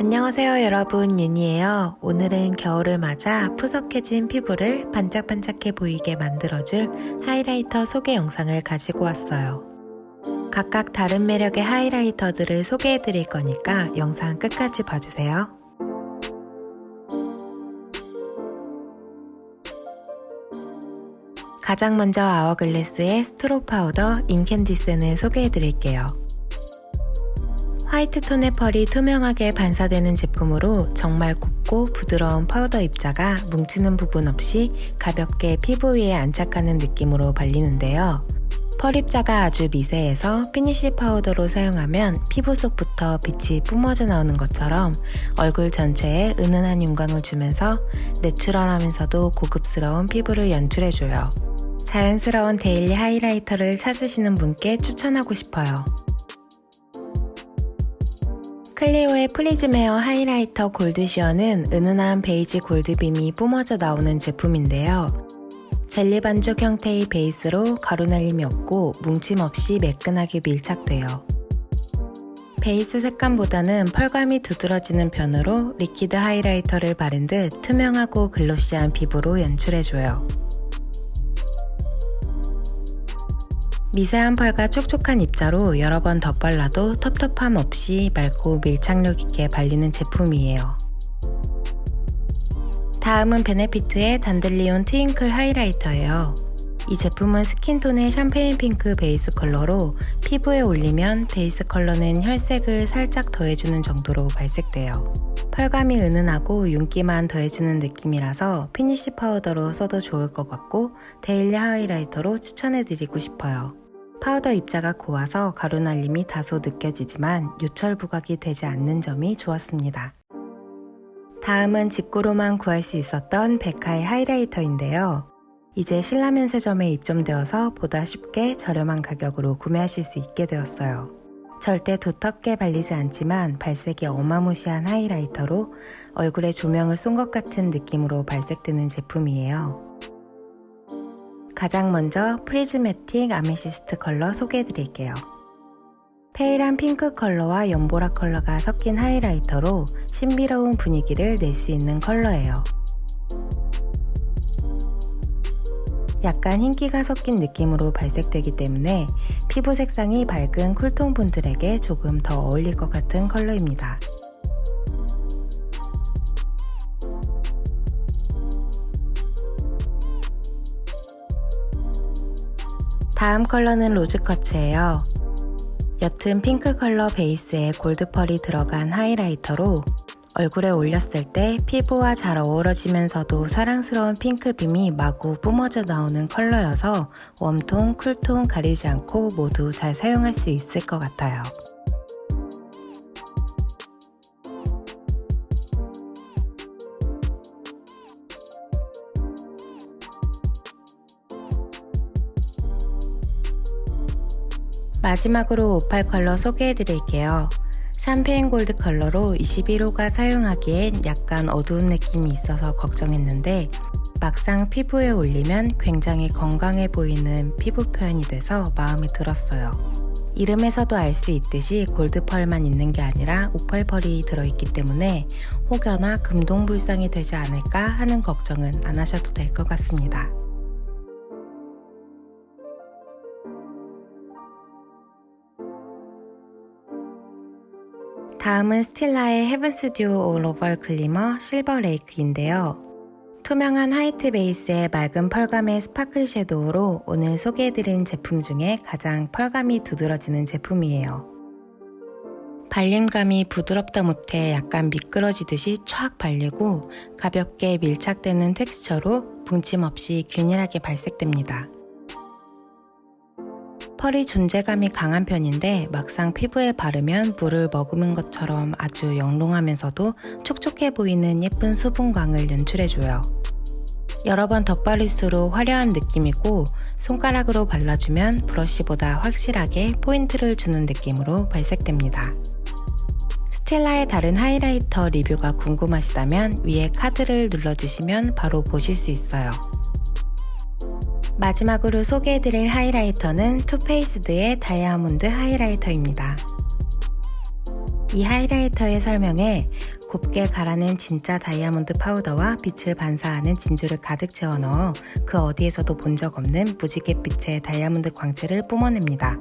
안녕하세요 여러분 윤이에요. 오늘은 겨울을 맞아 푸석해진 피부를 반짝반짝해 보이게 만들어줄 하이라이터 소개 영상을 가지고 왔어요. 각각 다른 매력의 하이라이터들을 소개해 드릴 거니까 영상 끝까지 봐주세요. 가장 먼저 아워글래스의 스트로 파우더 인캔디슨을 소개해 드릴게요. 화이트 톤의 펄이 투명하게 반사되는 제품으로 정말 곱고 부드러운 파우더 입자가 뭉치는 부분 없이 가볍게 피부 위에 안착하는 느낌으로 발리는데요. 펄 입자가 아주 미세해서 피니쉬 파우더로 사용하면 피부 속부터 빛이 뿜어져 나오는 것처럼 얼굴 전체에 은은한 윤광을 주면서 내추럴하면서도 고급스러운 피부를 연출해줘요. 자연스러운 데일리 하이라이터를 찾으시는 분께 추천하고 싶어요. 클리오의 프리즈메어 하이라이터 골드시어는 은은한 베이지 골드빔이 뿜어져 나오는 제품인데요. 젤리 반죽 형태의 베이스로 가루 날림이 없고 뭉침 없이 매끈하게 밀착돼요. 베이스 색감보다는 펄감이 두드러지는 편으로 리퀴드 하이라이터를 바른 듯 투명하고 글로시한 피부로 연출해줘요. 미세한 펄과 촉촉한 입자로 여러 번 덧발라도 텁텁함 없이 맑고 밀착력 있게 발리는 제품이에요. 다음은 베네피트의 단들리온 트윙클 하이라이터예요. 이 제품은 스킨톤의 샴페인 핑크 베이스 컬러로 피부에 올리면 베이스 컬러는 혈색을 살짝 더해주는 정도로 발색돼요. 펄감이 은은하고 윤기만 더해주는 느낌이라서 피니쉬 파우더로 써도 좋을 것 같고 데일리 하이라이터로 추천해드리고 싶어요. 파우더 입자가 고와서 가루 날림이 다소 느껴지지만 요철 부각이 되지 않는 점이 좋았습니다. 다음은 직구로만 구할 수 있었던 베카의 하이라이터인데요. 이제 신라면 세점에 입점되어서 보다 쉽게 저렴한 가격으로 구매하실 수 있게 되었어요. 절대 두텁게 발리지 않지만 발색이 어마무시한 하이라이터로 얼굴에 조명을 쏜 것 같은 느낌으로 발색되는 제품이에요. 가장 먼저 프리즈매틱 아메시스트 컬러 소개해 드릴게요. 페일한 핑크 컬러와 연보라 컬러가 섞인 하이라이터로 신비로운 분위기를 낼 수 있는 컬러예요. 약간 흰기가 섞인 느낌으로 발색되기 때문에 피부 색상이 밝은 쿨톤 분들에게 조금 더 어울릴 것 같은 컬러입니다. 다음 컬러는 로즈 커츠예요. 옅은 핑크 컬러 베이스에 골드 펄이 들어간 하이라이터로 얼굴에 올렸을 때 피부와 잘 어우러지면서도 사랑스러운 핑크빔이 마구 뿜어져 나오는 컬러여서 웜톤, 쿨톤 가리지 않고 모두 잘 사용할 수 있을 것 같아요. 마지막으로 오팔 컬러 소개해 드릴게요. 샴페인 골드 컬러로 21호가 사용하기엔 약간 어두운 느낌이 있어서 걱정했는데 막상 피부에 올리면 굉장히 건강해 보이는 피부 표현이 돼서 마음에 들었어요. 이름에서도 알 수 있듯이 골드펄만 있는 게 아니라 오팔펄이 들어있기 때문에 혹여나 금동불상이 되지 않을까 하는 걱정은 안 하셔도 될 것 같습니다. 다음은 스틸라의 헤븐스 듀오 올 오벌 글리머 실버 레이크인데요. 투명한 화이트 베이스에 맑은 펄감의 스파클 섀도우로 오늘 소개해드린 제품 중에 가장 펄감이 두드러지는 제품이에요. 발림감이 부드럽다 못해 약간 미끄러지듯이 촥 발리고 가볍게 밀착되는 텍스처로 붕침 없이 균일하게 발색됩니다. 펄이 존재감이 강한 편인데 막상 피부에 바르면 물을 머금은 것처럼 아주 영롱하면서도 촉촉해 보이는 예쁜 수분광을 연출해줘요. 여러 번 덧바를수록 화려한 느낌이고 손가락으로 발라주면 브러쉬보다 확실하게 포인트를 주는 느낌으로 발색됩니다. 스텔라의 다른 하이라이터 리뷰가 궁금하시다면 위에 카드를 눌러주시면 바로 보실 수 있어요. 마지막으로 소개해드릴 하이라이터는 투페이스드의 다이아몬드 하이라이터입니다. 이 하이라이터의 설명에 곱게 갈아낸 진짜 다이아몬드 파우더와 빛을 반사하는 진주를 가득 채워 넣어 그 어디에서도 본 적 없는 무지갯빛의 다이아몬드 광채를 뿜어냅니다.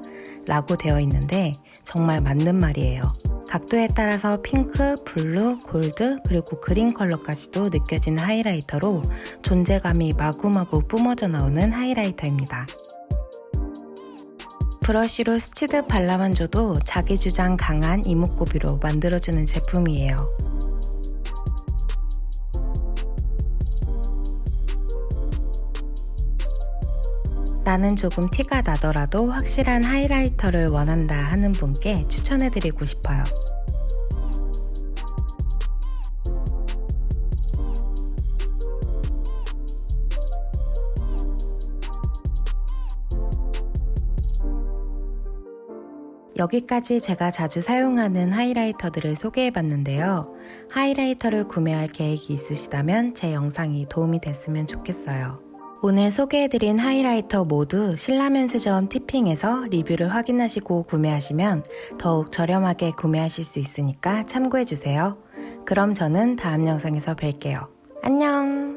라고 되어 있는데 정말 맞는 말이에요. 각도에 따라서 핑크, 블루, 골드, 그리고 그린 컬러까지도 느껴지는 하이라이터로 존재감이 마구마구 뿜어져 나오는 하이라이터입니다. 브러쉬로 스치듯 발라만 줘도 자기 주장 강한 이목구비로 만들어주는 제품이에요. 나는 조금 티가 나더라도 확실한 하이라이터를 원한다 하는 분께 추천해드리고 싶어요. 여기까지 제가 자주 사용하는 하이라이터들을 소개해봤는데요. 하이라이터를 구매할 계획이 있으시다면 제 영상이 도움이 됐으면 좋겠어요. 오늘 소개해드린 하이라이터 모두 신라면세점 티핑에서 리뷰를 확인하시고 구매하시면 더욱 저렴하게 구매하실 수 있으니까 참고해주세요. 그럼 저는 다음 영상에서 뵐게요. 안녕!